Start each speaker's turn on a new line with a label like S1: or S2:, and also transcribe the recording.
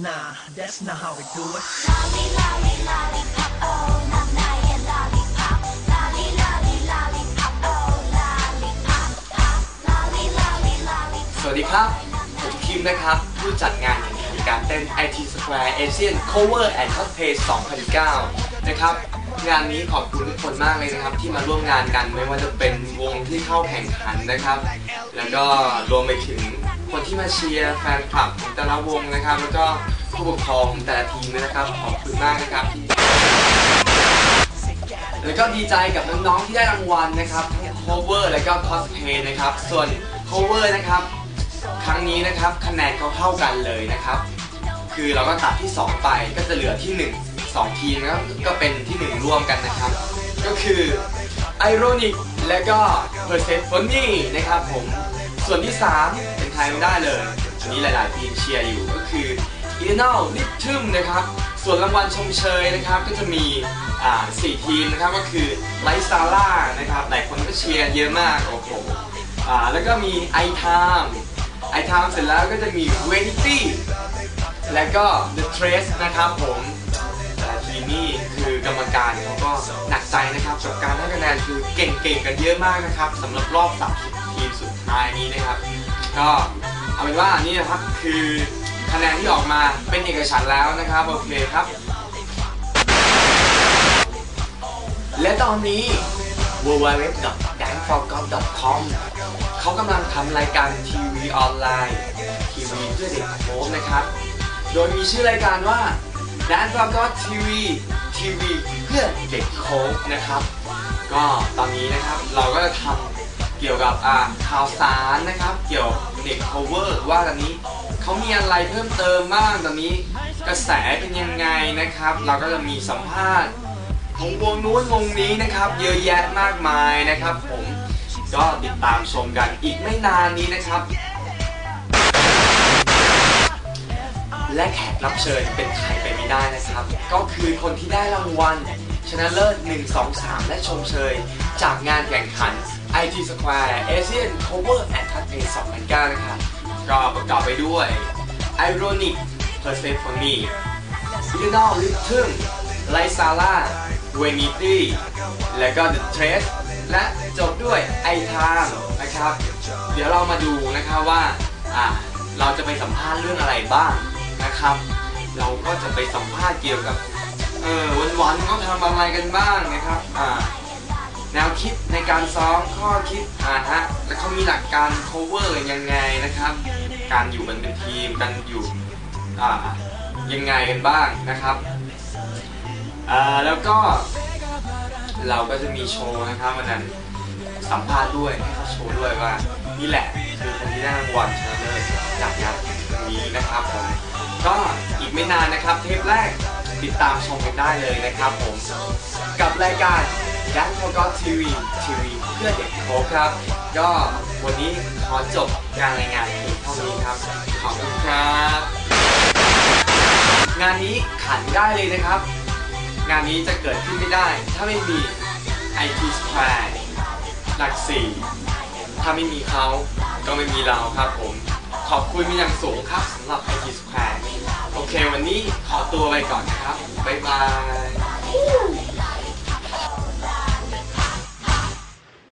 S1: Nah, that's not how we do it.
S2: Lolly, lolly, lollipop, oh, not my lollipop. Lolly, lolly, lollipop, oh, lollipop, pop. Lolly, lolly, lollipop.
S3: สวัสดีครับ ผมคิมนะครับ ผู้จัดงานแข่งขันการเต้น IT Square Asian Cover and Cosplay 2019นะครับ งานนี้ขอบคุณทุกคนมากเลยนะครับ ที่มาร่วมงานกันไม่ว่าจะเป็นวงที่เข้าแข่งขันนะครับ แล้วก็รวมไปถึง คนที่มาเชียร์แฟนคลับของแต่ละวงนะครับ แล้วก็ผู้ปกครองของแต่ละทีมด้วยนะครับ ขอบคุณมากนะครับที่ แล้วก็ดีใจกับน้องๆที่ได้รางวัลนะครับทั้ง cover และก็ cosplay นะครับ ส่วน cover นะครับ ครั้งนี้นะครับคะแนนเขาเท่ากันเลยนะครับ คือเราก็ตัดที่ 2 ไปก็จะเหลือที่ 1 2 ทีมนะครับก็เป็นที่ 1 ร่วมกันนะครับ ก็คือ Ironic และก็ Persephone นะครับผม ส่วนที่ 3 เป็นใครไม่ได้เลย อันนี้หลาย ๆ ทีมเชียร์อยู่ก็คือ i n a l l i t u m นะครับ ส่วนรางวัลชมเชยนะครับก็จะมีอ่าสี่ทีมนะครับก็คือไลซาร่านะครับหลายคนก็เชียร์เยอะมากโอ้โหอ่าแล้วก็มี i Time i Time เสร็จแล้วก็จะมี v e n i t y และก็ The Trace นะครับผมแต่ทีนี่คือกรรมการเขาก็หนักใจนะครับกับการให้คะแนนคือเก่งๆกันเยอะมากนะครับสำหรับรอบ 30ทีม สุดท้ายนี้นะครับ ก็เอาเป็นว่านี่นะครับคือคะแนนที่ออกมาเป็นเอกฉันท์แล้วนะครับโอเคครับ และตอนนี้ www.danforgod.com เขากำลังทำรายการทีวีออนไลน์ทีวีเพื่อเด็กโค้นะครับ โดยมีชื่อรายการว่า Dan f o r g o t TV ทีวีเพื่อเด็กโค้ชนะครับ ก็ตอนนี้นะครับเราก็จะทำ เกี่ยวกับอ่าข่าวสารนะครับ เกี่ยวกับเด็ก cover ว่าตอนนี้เขามีอะไรเพิ่มเติมบ้างตอนนี้กระแสเป็นยังไงนะครับ เราก็จะมีสัมภาษณ์ของวงนู้นวงนี้นะครับ เยอะแยะมากมายนะครับ ผมก็ติดตามชมกันอีกไม่นานนี้นะครับ และแขกรับเชิญเป็นใครไปไม่ได้นะครับ ก็คือคนที่ได้รางวัลชนะเลิศ 1 2 3 และชมเชย จากงานแข่งขัน IT Square Asian Cover and Cosplay 2009นะครับก็ประกอบไปด้วย Ironic Persephone Original Rhythm l i s a l a v e n i t y และก็ The Trace และจบด้วย i Time นะครับ เดี๋ยวเรามาดูนะครับว่าอ่า เราจะไปสัมภาษณ์เรื่องอะไรบ้างนะครับ เราก็จะไปสัมภาษณ์เกี่ยวกับเออวันๆเขาทำอะไรกันบ้างนะครับอ่าแนวคิด การซ้อมข้อคิดอ่าฮะแล้วเขามีหลักการ cover ยังไงนะครับ การอยู่กันเป็นทีมกันอยู่อ่ายังไงกันบ้างนะครับอ่าแล้วก็เราก็จะมีโชว์นะครับวันนั้นสัมภาษณ์ด้วยให้เขาโชว์ด้วยว่า นี่แหละคือคนที่ได้รางวัลชนะเลิศจากงานนี้นะครับผมก็อีกไม่นานนะครับเทปแรกติดตามชมกันได้เลยนะครับผมกับรายการ Dan f o r g o t TV ทีวีเพื่อเด็กโคกครับ ก็วันนี้ขอจบการรายงานเพียงเท่านี้ครับ ขอบคุณครับ งานนี้ขันได้เลยนะครับ งานนี้จะเกิดขึ้นไม่ได้ ถ้าไม่มี IT Square หลักสี่ถ้าไม่มีเขาก็ไม่มีเราครับผม ขอบคุณเป็นอย่างสูงครับสำหรับ IT Square โอเควันนี้ขอตัวไปก่อนนะครับ บ๊ายบาย